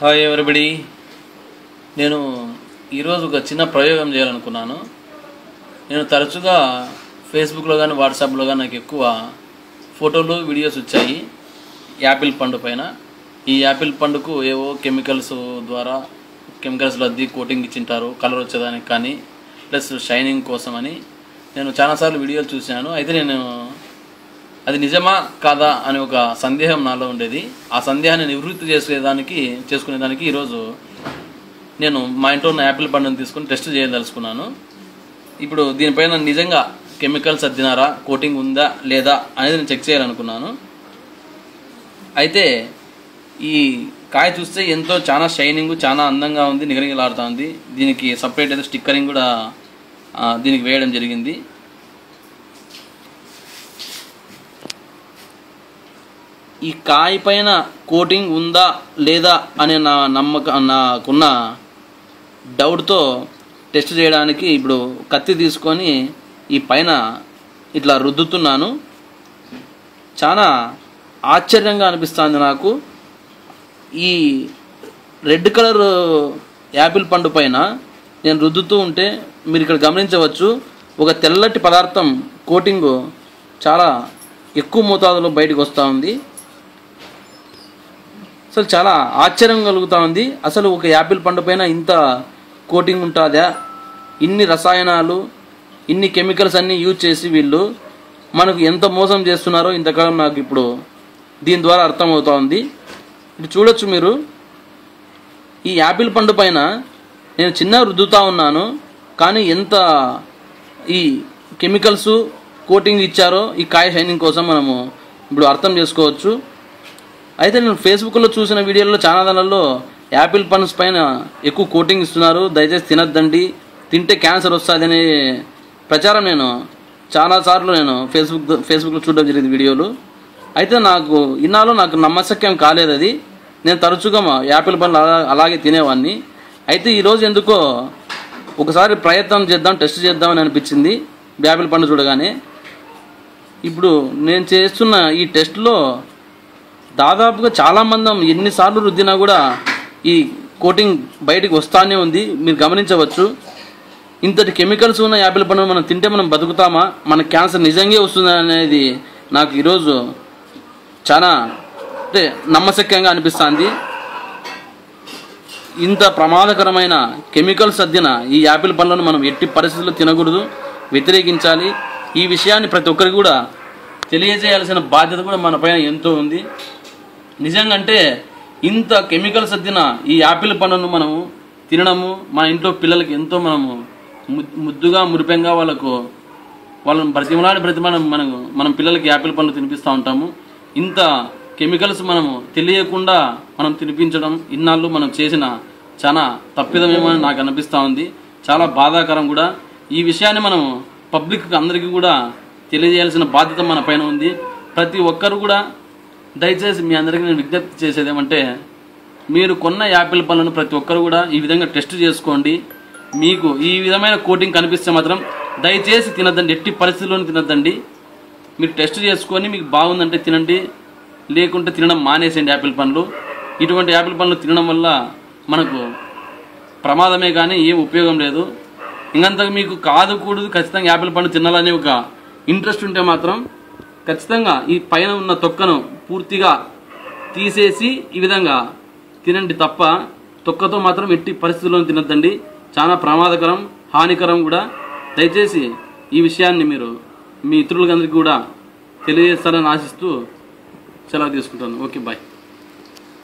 Hi everybody నేను ఈరోజు ఒక చిన్న ప్రయోగం చేయాలనుకున్నాను. నేను తరచుగా ఫేస్బుక్లో కానీ వాట్సాప్లో కానీ నాకు ఎక్కువ ఫోటోలు వీడియోస్ వచ్చాయి. యాపిల్ పండు పైన. ఈ యాపిల్ పండుకు ఏవో కెమికల్స్ ద్వారా కెమికల్స్ అద్ది కోటింగ్ ఇచ్చింటారు కలర్ వచ్చేదానికి కానీ ప్లస్ షైనింగ్ కోసమని నేను చాలాసార్లు వీడియోలు చూశాను. అయితే నేను అది నిజమా కాదా అనే ఒక సందేహం నాలో ఉండేది. ఆ సందేహాన్ని నివృత్తి చేసేదానికి చేసుకునేదానికి ఈరోజు నేను మా ఇంట్లో ఉన్న యాపిల్ పండును తీసుకుని టెస్ట్ చేయదలుచుకున్నాను. ఇప్పుడు దీనిపైన నిజంగా కెమికల్స్ అద్దినారా కోటింగ్ ఉందా లేదా అనేది నేను చెక్ చేయాలనుకున్నాను. అయితే ఈ కాయ చూస్తే ఎంతో చాలా షైనింగ్ చాలా అందంగా ఉంది నిగనిగలాడుతూ ఉంది దీనికి సపరేట్ అయితే స్టిక్కరింగ్ కూడా దీనికి వేయడం జరిగింది. ఈ కాయ పైన కోటింగ్ ఉందా లేదా అనే నా నమ్మక నాకున్న డౌట్తో టెస్ట్ చేయడానికి ఇప్పుడు కత్తి తీసుకొని ఈ పైన ఇట్లా రుద్దుతున్నాను. చాలా ఆశ్చర్యంగా అనిపిస్తుంది నాకు. ఈ రెడ్ కలర్ యాపిల్ పండు పైన నేను రుద్దుతూ ఉంటే మీరు ఇక్కడ గమనించవచ్చు ఒక తెల్లటి పదార్థం కోటింగ్ చాలా ఎక్కువ మోతాదులో బయటకు వస్తూ ఉంది. అసలు చాలా ఆశ్చర్యం కలుగుతూ ఉంది. అసలు ఒక యాపిల్ పండు పైన ఇంత కోటింగ్ ఉంటుందా? ఇన్ని రసాయనాలు ఇన్ని కెమికల్స్ అన్నీ యూజ్ చేసి వీళ్ళు మనకు ఎంత మోసం చేస్తున్నారో ఇంతకాలం నాకు ఇప్పుడు దీని ద్వారా అర్థమవుతా ఉంది. ఇప్పుడు చూడొచ్చు మీరు. ఈ యాపిల్ పండు పైన నేను చిన్న రుద్దుతా ఉన్నాను. కానీ ఎంత ఈ కెమికల్స్ కోటింగ్ ఇచ్చారో ఈ కాయ షైనింగ్ కోసం మనము ఇప్పుడు అర్థం చేసుకోవచ్చు. అయితే నేను ఫేస్బుక్లో చూసిన వీడియోల్లో చాలా దానిలో యాపిల్ పన్స్ పైన ఎక్కువ కోటింగ్ ఇస్తున్నారు. దయచేసి తినద్దండి. తింటే క్యాన్సర్ వస్తుందని ప్రచారం నేను చాలాసార్లు నేను ఫేస్బుక్ ఫేస్బుక్లో చూడడం జరిగింది వీడియోలు. అయితే నాకు ఇన్నాళ్ళు నాకు నమ్మశక్యం కాలేదు అది. నేను తరచుగా మా యాపిల్ పండ్లు అలా అలాగే తినేవాడిని అయితే ఈరోజు ఎందుకో ఒకసారి ప్రయత్నం చేద్దాం టెస్ట్ చేద్దామని అనిపించింది యాపిల్ పండు చూడగానే. ఇప్పుడు నేను చేస్తున్న ఈ టెస్ట్లో దాదాపుగా చాలా మంది ఎన్నిసార్లు రుద్దినా కూడా ఈ కోటింగ్ బయటికి వస్తానే ఉంది. మీరు గమనించవచ్చు. ఇంతటి కెమికల్స్ ఉన్న యాపిల్ పండును మనం తింటే మనం బతుకుతామా? మన క్యాన్సర్ నిజంగా వస్తుందా అనేది నాకు ఈరోజు చాలా అంటే నమ్మశక్యంగా అనిపిస్తుంది. ఇంత ప్రమాదకరమైన కెమికల్స్ అద్దిన ఈ యాపిల్ పండ్లను మనం ఎట్టి పరిస్థితుల్లో తినకూడదు. వ్యతిరేకించాలి. ఈ విషయాన్ని ప్రతి ఒక్కరికి కూడా తెలియజేయాల్సిన బాధ్యత కూడా మన పైన ఎంతో ఉంది. నిజంగా అంటే ఇంత కెమికల్స్ అద్దిన ఈ యాపిల్ పండును మనము తినడము మన ఇంట్లో పిల్లలకి ఎంతో మనము ముద్దుగా మురిపెంగా వాళ్ళకు వాళ్ళని బ్రతిమలాడి బ్రతిమలం మనకు మనం పిల్లలకి యాపిల్ పండ్లు తినిపిస్తూ ఉంటాము. ఇంత కెమికల్స్ మనము తెలియకుండా మనం తినిపించడం ఇన్నాళ్ళు మనం చేసిన చాలా తప్పిదమేమో అని నాకు అనిపిస్తూ ఉంది. చాలా బాధాకరం కూడా. ఈ విషయాన్ని మనం పబ్లిక్ అందరికీ కూడా తెలియజేయాల్సిన బాధ్యత మన పైన ఉంది. ప్రతి ఒక్కరు కూడా దయచేసి మీ అందరికీ నేను విజ్ఞప్తి చేసేది ఏమంటే మీరు కొన్న యాపిల్ పళ్ళను ప్రతి ఒక్కరు కూడా ఈ విధంగా టెస్ట్ చేసుకోండి. మీకు ఈ విధమైన కోటింగ్ కనిపిస్తే మాత్రం దయచేసి తినద్దండి. ఎట్టి పరిస్థితుల్లోనూ తినద్దండి. మీరు టెస్ట్ చేసుకొని మీకు బాగుందంటే తినండి. లేకుంటే తినడం మానేసేయండి యాపిల్ పండ్లు ఇటువంటి యాపిల్ పండ్లు తినడం వల్ల మనకు ప్రమాదమే కానీ ఏం ఉపయోగం లేదు. ఇంకంతకు మీకు కాదు కూడదు ఖచ్చితంగా యాపిల్ పండు తినాలనే ఒక ఇంట్రెస్ట్ ఉంటే మాత్రం ఖచ్చితంగా ఈ పైన ఉన్న తొక్కను పూర్తిగా తీసేసి ఈ విధంగా తినండి తప్ప తొక్కతో మాత్రం ఎట్టి పరిస్థితుల్లో తినద్దండి. చాలా ప్రమాదకరం హానికరం కూడా. దయచేసి ఈ విషయాన్ని మీరు మీ ఇతరులందరికీ కూడా తెలియజేస్తారని ఆశిస్తూ సెలవు తీసుకుంటాను. Okay bye.